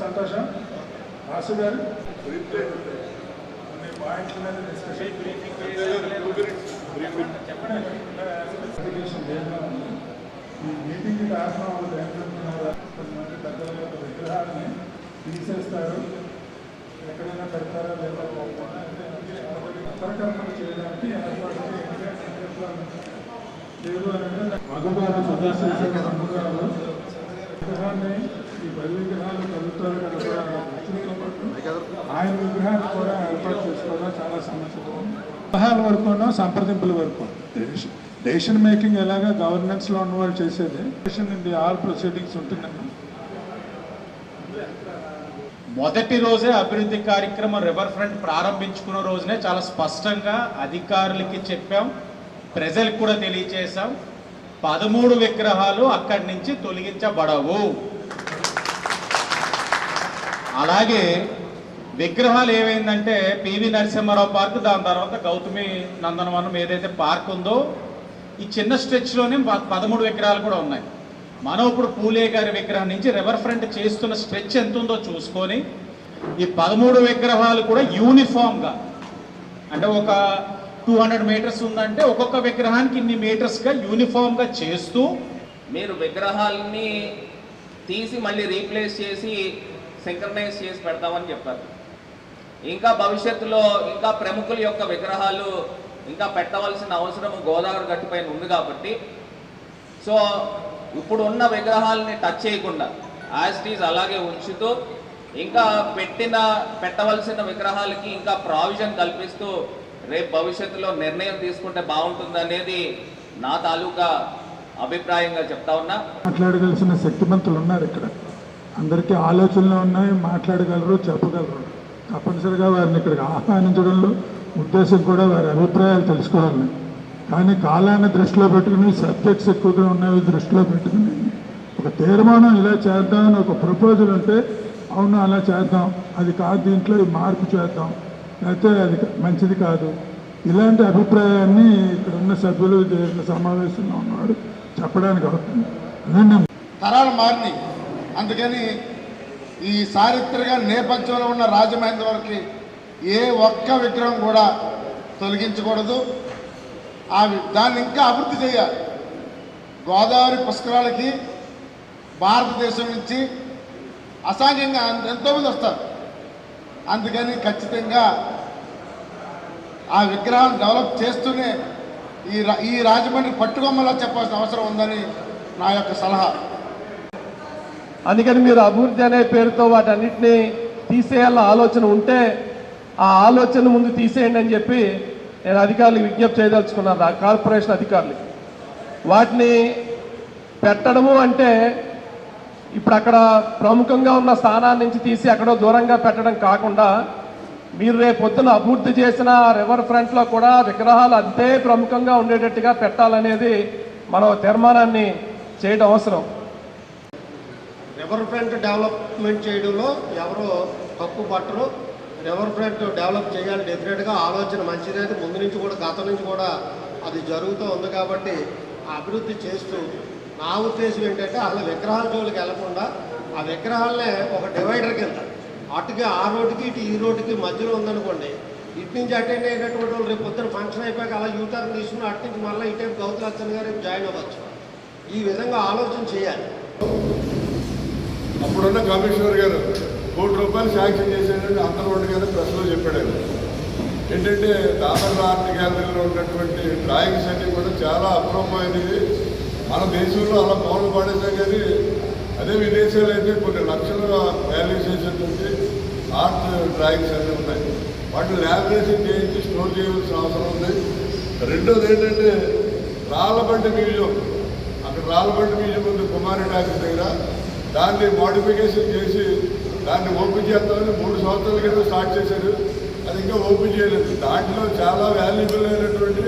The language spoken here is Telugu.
సంతోషం రాసు గారు ఈ మీటింగ్కి రాసిన వాళ్ళు ఏంటంటున్నారు కొంతమంది పెద్దల యొక్క విగ్రహాలని తీసేస్తారు ఎక్కడైనా పెడతారా లేదా పోకుండా చేయడానికి ఏర్పాటు లేదు అని అంటే మధుగారు సదాశివ మధుగారు విగ్రహాన్ని ఈ పది విగ్రహాలు కలుగుతారు పాటు ఆయన విగ్రహాన్ని కూడా ఏర్పాటు చేసుకోవడం చాలా సమస్యలు విగ్రహాల వరకు. సంప్రదింపుల వరకు డెసిషన్ మేకింగ్ ఎలాగా గవర్నెన్స్లో ఉన్న వాళ్ళు చేసేది? Decision in the all proceedings ఉంటుందండి మొదటి రోజే అభివృద్ధి కార్యక్రమం రివర్ ఫ్రంట్ ప్రారంభించుకున్న రోజునే చాలా స్పష్టంగా అధికారులకి చెప్పాం. ప్రజలకు కూడా తెలియచేశాం. పదమూడు విగ్రహాలు అక్కడి నుంచి తొలగించబడవు. అలాగే విగ్రహాలు ఏమైందంటే పివి నరసింహారావు పార్క్ దాని తర్వాత గౌతమి నందనవనం ఏదైతే పార్క్ ఉందో ఈ చిన్న స్ట్రెచ్లోనే పదమూడు విగ్రహాలు కూడా ఉన్నాయి. మనం ఇప్పుడు పూలే గారి విగ్రహం నుంచి రివర్ ఫ్రంట్ చేస్తున్న స్ట్రెచ్ ఎంత ఉందో చూసుకొని ఈ పదమూడు విగ్రహాలు కూడా యూనిఫామ్గా అంటే ఒక టూ హండ్రెడ్ మీటర్స్ ఉందంటే ఒక్కొక్క విగ్రహానికి ఇన్ని మీటర్స్గా యూనిఫామ్గా చేస్తూ మీరు విగ్రహాలని తీసి మళ్ళీ రీప్లేస్ చేసి సింక్రనైజ్ చేసి పెడతామని చెప్పారు. ఇంకా భవిష్యత్తులో ఇంకా ప్రముఖుల యొక్క విగ్రహాలు ఇంకా పెట్టవలసిన అవసరం గోదావరి గట్టుపైన ఉంది కాబట్టి. సో ఇప్పుడు ఉన్న విగ్రహాలని టచ్ చేయకుండా యాజ్టీస్ అలాగే ఉంచుతూ ఇంకా పెట్టిన పెట్టవలసిన విగ్రహాలకి ఇంకా ప్రావిజన్ కల్పిస్తూ రేపు భవిష్యత్తులో నిర్ణయం తీసుకుంటే బాగుంటుంది అనేది నా తాలూకా అభిప్రాయంగా చెప్తా ఉన్నా. మాట్లాడగలిసిన శక్తిమంతులు ఉన్నారు ఇక్కడ. అందరికీ ఆలోచనలు ఉన్నాయి మాట్లాడగలరు చెప్పగలరు. తప్పనిసరిగా వారిని ఇక్కడికి ఆహ్వానించడంలో ఉద్దేశం కూడా వారి అభిప్రాయాలు తెలుసుకోవాలని కానీ కాలాన్ని దృష్టిలో పెట్టుకుని సబ్జెక్ట్స్ ఎక్కువగా ఉన్నవి దృష్టిలో పెట్టుకుని ఒక తీర్మానం ఇలా చేద్దామని ఒక ప్రపోజల్ ఉంటే అవును అలా చేద్దాం. అది కాదు దీంట్లో మార్పు చేద్దాం. అయితే అది మంచిది కాదు. ఇలాంటి అభిప్రాయాన్ని ఇక్కడ ఉన్న సభ్యులు సమావేశంలో ఉన్నారు చెప్పడానికి అవుతుంది తరాలు మారినాయి. అందుకని ఈ చారిత్రక నేపథ్యంలో ఉన్న రాజమహేంద్రవరికి ఏ ఒక్క విగ్రహం కూడా తొలగించకూడదు. ఆ దాన్ని ఇంకా అభివృద్ధి చేయాలి. గోదావరి పుష్కరాలకి భారతదేశం నుంచి అసాంఘ్యంగా ఎంతోమంది వస్తారు. అందుకని ఖచ్చితంగా ఆ విగ్రహాలు డెవలప్ చేస్తూనే ఈ రా- ఈ రాజమండ్రి పట్టుకొమ్మలా చెప్పాల్సిన అవసరం ఉందని నా యొక్క సలహా. అందుకని మీరు అభివృద్ధి అనే పేరుతో వాటన్నిటిని తీసేయాల ఆలోచన ఉంటే ఆ ఆలోచన ముందు తీసేయండి అని చెప్పి నేను అధికారులకు విజ్ఞప్తి చేయదలుచుకున్నాను ఆ కార్పొరేషన్ అధికారులకి. వాటిని పెట్టడము అంటే ఇప్పుడు అక్కడ ప్రముఖంగా ఉన్న స్థానాన్ని నుంచి తీసి అక్కడో దూరంగా పెట్టడం కాకుండా మీరు రేపు పొద్దున అభివృద్ధి చేసిన రివర్ ఫ్రంట్లో కూడా విగ్రహాలు అంతే ప్రముఖంగా ఉండేటట్టుగా పెట్టాలనేది మనం తీర్మానాన్ని చేయడం అవసరం. రివర్ ఫ్రంట్ డెవలప్మెంట్ చేయడంలో ఎవరు తప్పు పట్టరు. రివర్ ఫ్రంట్ డెవలప్ చేయాలి డెఫినెట్గా ఆలోచన మంచిదే ముందు నుంచి కూడా గతం నుంచి కూడా అది జరుగుతూ ఉంది కాబట్టి అభివృద్ధి చేస్తూ నా ఉద్దేశం ఏంటంటే అసలు విగ్రహాల జోలికి వెళ్ళకుండా ఆ విగ్రహాలనే ఒక డివైడర్ కింద. అటుకి ఆ రోడ్డుకి ఇటు ఈ రోడ్డుకి మధ్యలో ఉందనుకోండి ఇటు నుంచి అటెండ్ అయినటువంటి వాళ్ళు రేపు పొద్దున ఫంక్షన్ అయిపోయాక అలా యూటర్న్ తీసుకుని అటు నుంచి మళ్ళీ ఇటే గౌతుల అచ్చన్ గారు జాయిన్ అవ్వచ్చు. ఈ విధంగా ఆలోచన చేయాలి. అప్పుడున్న కమిషనర్ గారు కోటి రూపాయలు శాంక్షన్ చేశాడని అందరూ గారు ప్రెస్లో చెప్పాడు. ఏంటంటే దాదాపు ఆర్ట్ గ్యాలరీలో ఉన్నటువంటి డ్రాయింగ్స్ అన్నీ కూడా చాలా అపూర్వమైనవి మన దేశంలో అలా పౌరులు పాడేసాం కానీ అదే విదేశాలు అయితే కొన్ని లక్షల వాల్యూసేషన్ ఆర్ట్ డ్రాయింగ్స్ అన్నీ ఉన్నాయి. వాటిని ల్యామినేషన్ చేయించి స్టోర్ చేయవలసిన అవసరం ఉంది. రెండోది ఏంటంటే రాళ్ళబండి మ్యూజియం. అక్కడ రాళ్ళబండి మ్యూజియం ఉంది కుమారి డాక్టర్ దగ్గర. దాన్ని మోడిఫికేషన్ చేసి దాన్ని ఓపెన్ చేస్తామని మూడు సంవత్సరాల క్రితం స్టార్ట్ చేశారు. అది ఇంకా ఓపెన్ చేయలేదు. దాంట్లో చాలా వాల్యుబుల్ అయినటువంటి